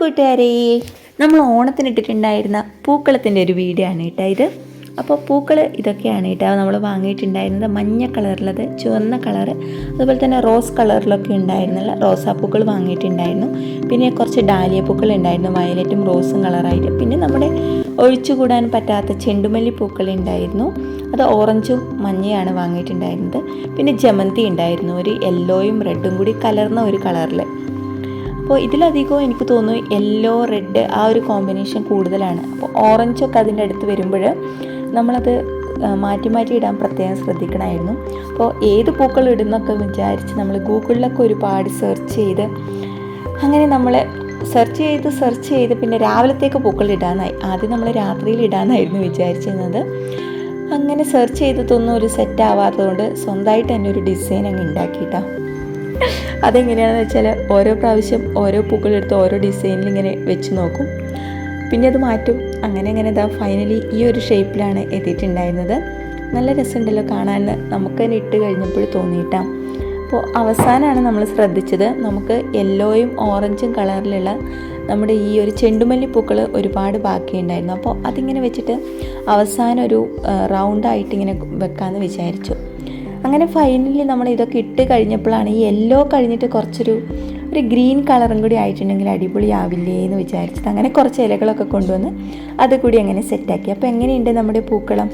കൂട്ടുകാരെ. നമ്മൾ ഓണത്തിന് ഇട്ടിട്ടുണ്ടായിരുന്ന പൂക്കളത്തിന്റെ ഒരു വീഡിയോ ആണ് കേട്ടോ ഇത്. അപ്പോൾ പൂക്കൾ ഇതൊക്കെയാണ് കേട്ടോ നമ്മൾ വാങ്ങിയിട്ടുണ്ടായിരുന്നത്. മഞ്ഞ കളറിലത് ചുവന്ന കളറ് അതുപോലെ തന്നെ റോസ് കളറിലൊക്കെ ഉണ്ടായിരുന്നില്ല റോസാപ്പൂക്കൾ വാങ്ങിയിട്ടുണ്ടായിരുന്നു. പിന്നെ കുറച്ച് ഡാലിയ പൂക്കൾ ഉണ്ടായിരുന്നു വയലറ്റും റോസും കളറായിട്ട് പിന്നെ നമ്മുടെ ഒഴിച്ചുകൂടാൻ പറ്റാത്ത ചെണ്ടുമല്ലി പൂക്കൾ ഉണ്ടായിരുന്നു. അത് ഓറഞ്ചും മഞ്ഞയാണ് വാങ്ങിയിട്ടുണ്ടായിരുന്നത്. പിന്നെ ജമന്തി ഉണ്ടായിരുന്നു ഒരു യെല്ലോയും റെഡും കൂടി കലർന്ന ഒരു കളറിൽ അപ്പോൾ ഇതിലധികവും എനിക്ക് തോന്നുന്നു യെല്ലോ റെഡ് ആ ഒരു കോമ്പിനേഷൻ കൂടുതലാണ്. അപ്പോൾ ഓറഞ്ചൊക്കെ അതിന്റെ അടുത്ത് വരുമ്പോൾ നമ്മളത് മാറ്റി മാറ്റി ഇടാൻ പ്രത്യേകം ശ്രദ്ധിക്കണമായിരുന്നു. അപ്പോൾ ഏത് പൂക്കൾ ഇടുന്നൊക്കെ വിചാരിച്ച് നമ്മൾ ഗൂഗിളിലൊക്കെ ഒരുപാട് സെർച്ച് ചെയ്ത് അങ്ങനെ നമ്മൾ സെർച്ച് ചെയ്ത് സെർച്ച് ചെയ്ത് പിന്നെ രാവിലത്തേക്ക് പൂക്കൾ ഇടാനായി. ആദ്യം നമ്മൾ രാത്രിയിൽ ഇടാനായിരുന്നു വിചാരിച്ചിരുന്നത്. അങ്ങനെ സെർച്ച് ചെയ്തതൊന്നും ഒരു സെറ്റ് ആവാത്തതുകൊണ്ട് സ്വന്തമായിട്ട് തന്നെ ഒരു ഡിസൈൻ അങ്ങ് ഉണ്ടാക്കിയിട്ടാണ് അതെങ്ങനെയാണെന്ന് വെച്ചാൽ ഓരോ പ്രാവശ്യം ഓരോ പൂക്കളെടുത്ത് ഓരോ ഡിസൈനിൽ ഇങ്ങനെ വെച്ച് നോക്കും. പിന്നെ അത് മാറ്റും. അങ്ങനെ അങ്ങനെ ഇതാ ഫൈനലി ഈ ഒരു ഷേപ്പിലാണ് എത്തിയിട്ടുണ്ടായിരുന്നത്. നല്ല രസമുണ്ടല്ലോ കാണാൻ നമുക്ക് തന്നെ ഇട്ട് കഴിഞ്ഞപ്പോൾ തോന്നിയിട്ടാണ് അപ്പോൾ അവസാനമാണ് നമ്മൾ ശ്രദ്ധിച്ചത്. നമുക്ക് യെല്ലോയും ഓറഞ്ചും കളറിലുള്ള നമ്മുടെ ഈ ഒരു ചെണ്ടുമല്ലി പൂക്കൾ ഒരുപാട് ബാക്കിയുണ്ടായിരുന്നു. അപ്പോൾ അതിങ്ങനെ വെച്ചിട്ട് അവസാനം ഒരു റൗണ്ടായിട്ട് ഇങ്ങനെ വെക്കാമെന്ന് വിചാരിച്ചു. അങ്ങനെ ഫൈനലി നമ്മൾ ഇതൊക്കെ ഇട്ട് കഴിഞ്ഞപ്പോഴാണ് ഈ യെല്ലോ കഴിഞ്ഞിട്ട് കുറച്ചൊരു ഒരു ഗ്രീൻ കളറും കൂടി ആയിട്ടുണ്ടെങ്കിൽ അടിപൊളിയാവില്ലേ എന്ന് വിചാരിച്ചത്. അങ്ങനെ കുറച്ച് ഇലകളൊക്കെ കൊണ്ടുവന്ന് അത് കൂടി അങ്ങനെ സെറ്റാക്കി അപ്പോൾ എങ്ങനെയുണ്ട് നമ്മുടെ പൂക്കളം?